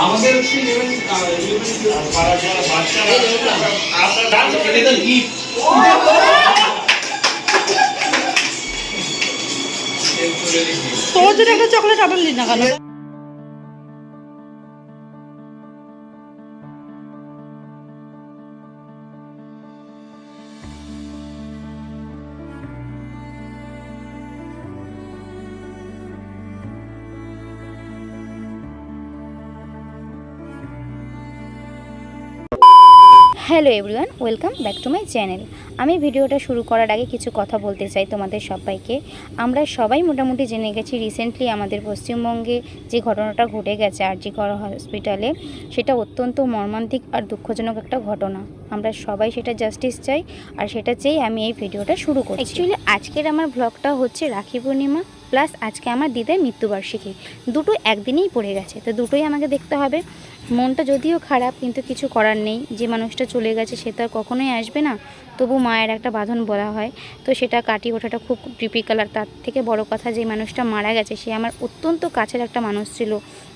আমাদের তোর জন্য একটা চকলেট আবার দিন না কেন? Hello everyone, welcome back to my channel. আমি ভিডিওটা শুরু করার আগে কিছু কথা বলতে চাই তোমাদের সবাইকে। আমরা সবাই মোটামুটি জেনে গেছি রিসেন্টলি আমাদের পশ্চিমবঙ্গে যে ঘটনাটা ঘটে গেছে আরজি কর হসপিটালে সেটা অত্যন্ত মর্মান্তিক আর দুঃখজনক একটা ঘটনা। আমরা সবাই সেটা জাস্টিস চাই, আর সেটা চেয়ে আমি এই ভিডিওটা শুরু করি অ্যাকচুয়ালি আজকের আমার ব্লগটা হচ্ছে রাখি পূর্ণিমা। প্লাস আজকে আমার দিদার মৃত্যুবার্ষিকী। দুটো একদিনেই পড়ে গেছে, তো দুটোই আমাকে দেখতে হবে। মনটা যদিও খারাপ, কিন্তু কিছু করার নেই। যে মানুষটা চলে গেছে, সে তো আর কখনোই আসবে না। তবু মায়ের একটা বাঁধন বলা হয়। তো সেটা কাটিয়ে ওঠাটা খুব টিপিক্যাল আর তার থেকে বড় কথা, যে মানুষটা মারা গেছে, সে আমার অত্যন্ত কাছের একটা মানুষ ছিল।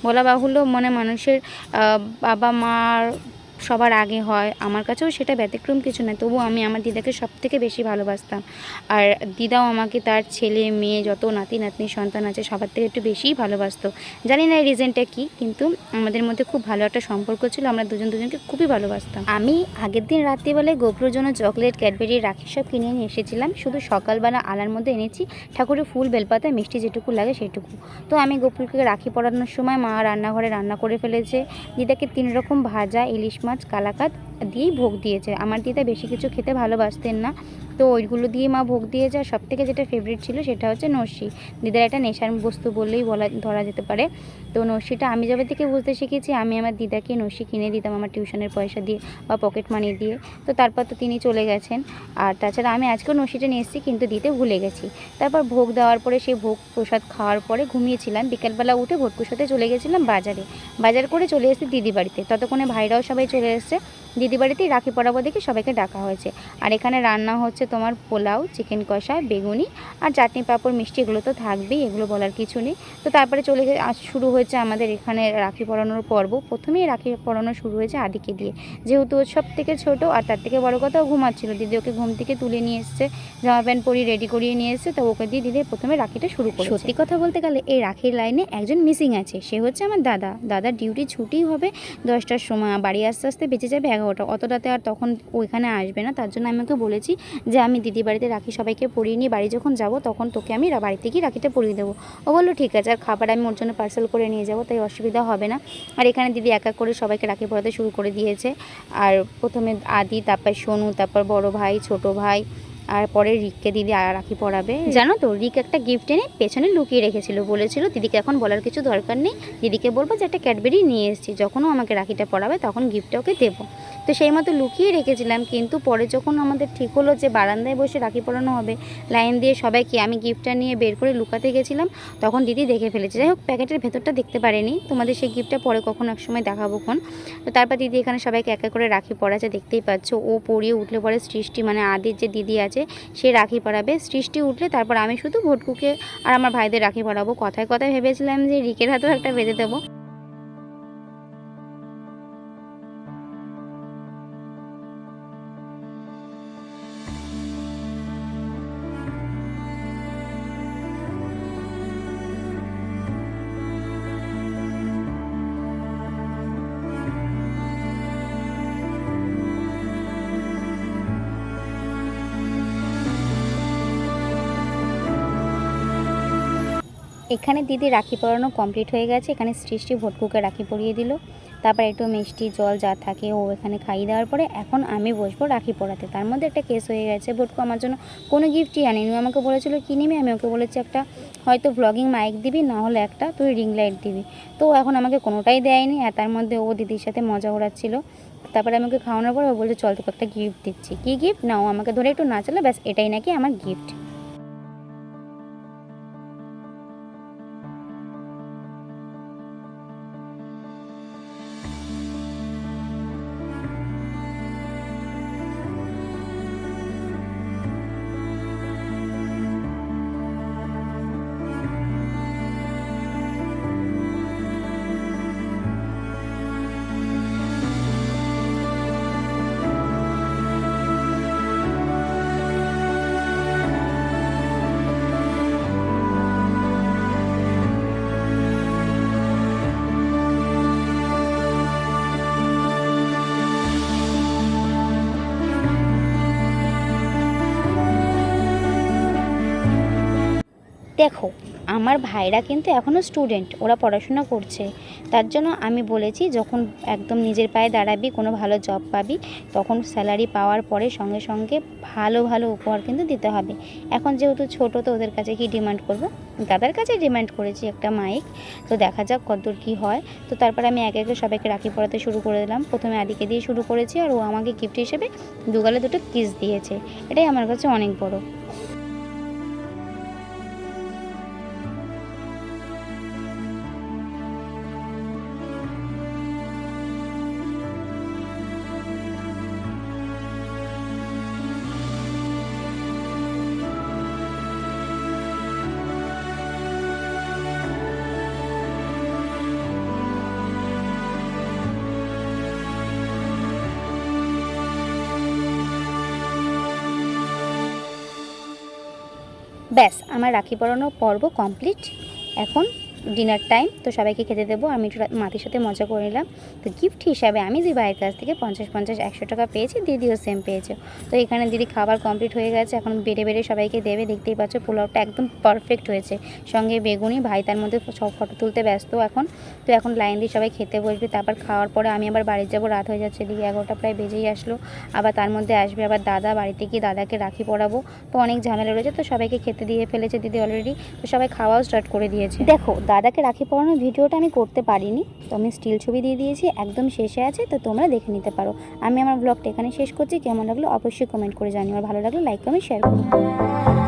বলা বাহুল্য মানে মানুষের বাবা মার সবার আগে হয়। আমার কাছেও সেটা ব্যতিক্রম কিছু নয়। তবু আমি আমার দিদাকে সব থেকে বেশি ভালোবাসতাম। আর দিদাও আমাকে তার ছেলে, মেয়ে, যত নাতি, নাতনি, সন্তান আছে, সবার থেকে একটু বেশিই ভালোবাসতো। জানি না এই রিজনটা কী, কিন্তু আমাদের মধ্যে খুব ভালো একটা সম্পর্ক ছিল। আমরা দুজন দুজনকে খুবই ভালোবাসতাম। আমি আগের দিন রাত্রিবেলায় গোপুর জন্য চকলেট ক্যাডবেরি রাখি সব কিনে নিয়ে এসেছিলাম। শুধু সকালবেলা আলার মধ্যে এনেছি। ঠাকুরের ফুল বেলপাতা মিষ্টি যেটুকু লাগে সেটুকু। তো আমি গোপুরকে রাখি পরানোর সময় মা রান্নাঘরে রান্না করে ফেলেছে। দিদাকে তিন রকম ভাজা, ইলিশ মাছ কালাকাত দিয়েই ভোগ দিয়েছে। আমার দিদা বেশি কিছু খেতে ভালোবাসতেন না। তো ওইগুলো দিয়ে মা ভোগ দিয়ে দিয়েছে আর সবথেকে যেটা ফেভারিট ছিল সেটা হচ্ছে নস্যি। দিদার একটা নেশার বস্তু বললেই বলা, ধরা যেতে পারে। তো নস্যিটা আমি যবে থেকে বুঝতে শিখেছি, আমি আমার দিদাকে নস্যি কিনে দিতাম আমার টিউশনের পয়সা দিয়ে বা পকেট মানি দিয়ে। তো তারপর তো তিনি চলে গেছেন। আর তাছাড়া আমি আজকেও নস্যিটা নিয়ে এসেছি, কিন্তু দিতে ভুলে গেছি। তারপর ভোগ দেওয়ার পরে সেই ভোগ প্রসাদ খাওয়ার পরে ঘুমিয়েছিলাম। বিকালবেলা উঠে ভোটকুর সাথে চলে গেছিলাম বাজারে। বাজার করে চলে এসেছি দিদি বাড়িতে। ততক্ষণে ভাইরাও সবাই চলে এসছে। দিদি বাড়িতেই রাখি পরাবো দেখে সবাইকে ডাকা হয়েছে। আর এখানে রান্না হচ্ছে তোমার পোলাও চিকেন কষা, বেগুনি আর চাটনি পাঁপড়, মিষ্টি, এগুলো তো থাকবেই, এগুলো বলার কিছু নেই। তো তারপরে চলে শুরু হয়েছে আমাদের এখানে রাখি পরানোর পর্ব। প্রথমেই রাখি পরানো শুরু হয়েছে আদিকে দিয়ে। যেহেতু সব থেকে ছোট আর তার থেকে বড় কথা ও ঘুমাচ্ছিল, দিদি ওকে ঘুম থেকে তুলে নিয়ে এসছে, জামা প্যান্ট পরিয়ে রেডি করিয়ে নিয়ে এসছে, তো ওকে দিয়ে দিদি প্রথমে রাখিটা শুরু করে সত্যি কথা বলতে গেলে এই রাখির লাইনে একজন মিসিং আছে, সে হচ্ছে আমার দাদা। দাদার ডিউটি ছুটি হবে দশটার সময়, বাড়ি আস্তে আস্তে বেঁচে যাবে এগারোটা। অত রাতে আর তখন ওইখানে আসবে না, তার জন্য আমি ওকে বলেছি যে আমি দিদি বাড়িতে রাখি, সবাইকে পরিয়ে নিয়ে বাড়ি যখন যাব, তখন তোকে আমি বাড়িতে গিয়ে রাখিটা পরিয়ে দেবো। ও বলল, ঠিক আছে, আর খাবার আমি ওর জন্য পার্সেল করে নিয়ে যাব, তাই অসুবিধা হবে না। আর এখানে দিদি এক এক করে সবাইকে রাখি পড়াতে শুরু করে দিয়েছে। আর প্রথমে আদি, তারপর সোনু, তারপর বড় ভাই, ছোট ভাই আর পরে রিককে দিদি রাখি পরাবে জানো তো, রিক একটা গিফট এনে পেছনে লুকিয়ে রেখেছিল, বলেছিল, দিদিকে এখন বলার কিছু দরকার নেই। দিদিকে বলব যে একটা ক্যাডবেরি নিয়ে এসেছি যখনও আমাকে রাখিটা পরাবে তখন গিফটটা ওকে দেবো। তো সেই মতো লুকিয়ে রেখেছিলাম, কিন্তু পরে যখন আমাদের ঠিক হলো যে বারান্দায় বসে রাখি পরানো হবে, লাইন দিয়ে সবাইকে আমি গিফটটা নিয়ে বের করে লুকাতে গেছিলাম, তখন দিদি দেখে ফেলেছে। যাই হোক, প্যাকেটের ভেতরটা দেখতে পারেনি। তোমাদের সেই গিফটটা পরে কখন এক সময় দেখাবো খন তো তারপর দিদি এখানে সবাইকে এক করে রাখি পরাচ্ছে দেখতেই পাচ্ছ। ও পরিয়ে উঠলে পরে সৃষ্টি মানে আদির যে দিদি আছে সে রাখি পরাবে। সৃষ্টি উঠলে তারপর আমি শুধু ভোটকুকে আর আমার ভাইদের রাখি পরাবো। কথায় কথায় ভেবেছিলাম যে রিকের হাতেও একটা বেঁধে দেবো। এখানে দিদি রাখি পরানো কমপ্লিট হয়ে গেছে। এখানে সৃষ্টি ভোটকুকে রাখি পরিয়ে দিল। তারপর একটু মিষ্টি জল যা থাকে ও এখানে খাইয়ে দেওয়ার পরে এখন আমি বসবো রাখি পরাতে। তার মধ্যে একটা কেস হয়ে গেছে। ভোটকু আমার জন্য কোনো গিফটই আনেনি। আমাকে বলেছিল, কি নিবি? আমি ওকে বলেছি, একটা হয়তো ভ্লগিং মাইক দিবি না হলে একটা তুই রিং লাইট দিবি। তো এখন আমাকে কোনোটাই দেয়নি। আর তার মধ্যে ও দিদির সাথে মজা ওড়াচ্ছিল তারপরে আমি ওকে খাওয়ানোর পর ও বলছে, চল তোকে একটা গিফট দিচ্ছি। কী গিফট না, ও আমাকে ধরে একটু নাচালো, ব্যাস, এটাই নাকি আমার গিফট দেখো, আমার ভাইরা কিন্তু এখনও স্টুডেন্ট ওরা পড়াশোনা করছে। তার জন্য আমি বলেছি, যখন একদম নিজের পায়ে দাঁড়াবি, কোনো ভালো জব পাবি, তখন স্যালারি পাওয়ার পরে সঙ্গে সঙ্গে ভালো ভালো উপহার কিন্তু দিতে হবে। এখন যেহেতু ছোটো, তো ওদের কাছে কি ডিমান্ড করব? দাদার কাছে ডিমান্ড করেছি একটা মাইক তো দেখা যাক কতদূর কী হয়। তো তারপরে আমি একে একে সবাইকে রাখি পড়াতে শুরু করে দিলাম। প্রথমে আদিকে দিয়ে শুরু করেছি, আর ও আমাকে গিফট হিসেবে দুগালে দুটো কিস দিয়েছে। এটাই আমার কাছে অনেক বড়। ব্যাস আমার রাখি পরানো পর্ব কমপ্লিট এখন ডিনার টাইম তো সবাইকে খেতে দেবো। আমি একটু মাটির সাথে মজা করে নিলাম। তো গিফট হিসাবে আমি দিদি ভাইয়ের কাছ থেকে পঞ্চাশ পঞ্চাশ, একশো টাকা পেয়েছি, দিদিও সেম পেয়েছে। তো এখানে দিদি খাবার কমপ্লিট হয়ে গেছে। এখন বেড়ে বেড়ে সবাইকে দেবে। দেখতেই পাচ্ছ পোলাওটা একদম পারফেক্ট হয়েছে। সঙ্গে বেগুনি, ভাই তার মধ্যে সব ফটো তুলতে ব্যস্ত এখন। তো এখন লাইন দিয়ে সবাই খেতে বসবে। তারপর খাওয়ার পরে আমি আবার বাড়ি যাব। রাত হয়ে যাচ্ছে। এদিকে এগারোটা প্রায় বেজেই আসলো। আবার তার মধ্যে আসবে আবার দাদা। বাড়িতে গিয়ে দাদাকে রাখি পরাবো। তো অনেক ঝামেলা রয়েছে। তো সবাইকে খেতে দিয়ে ফেলেছে দিদি অলরেডি তো সবাই খাওয়াও স্টার্ট করে দিয়েছে। দেখো দাদাকে রাখি পরানোর ভিডিওটা আমি করতে পারিনি, তো আমি স্টিল ছবি দিয়ে দিয়েছি, একদম শেষে আছে, তো তোমরা দেখে নিতে পারো। আমি আমার ব্লগটা এখানে শেষ করছি, কেমন লাগল অবশ্যই কমেন্ট করে জানি আমার ভালো লাগল লাইক কমেন্ট শেয়ার করো।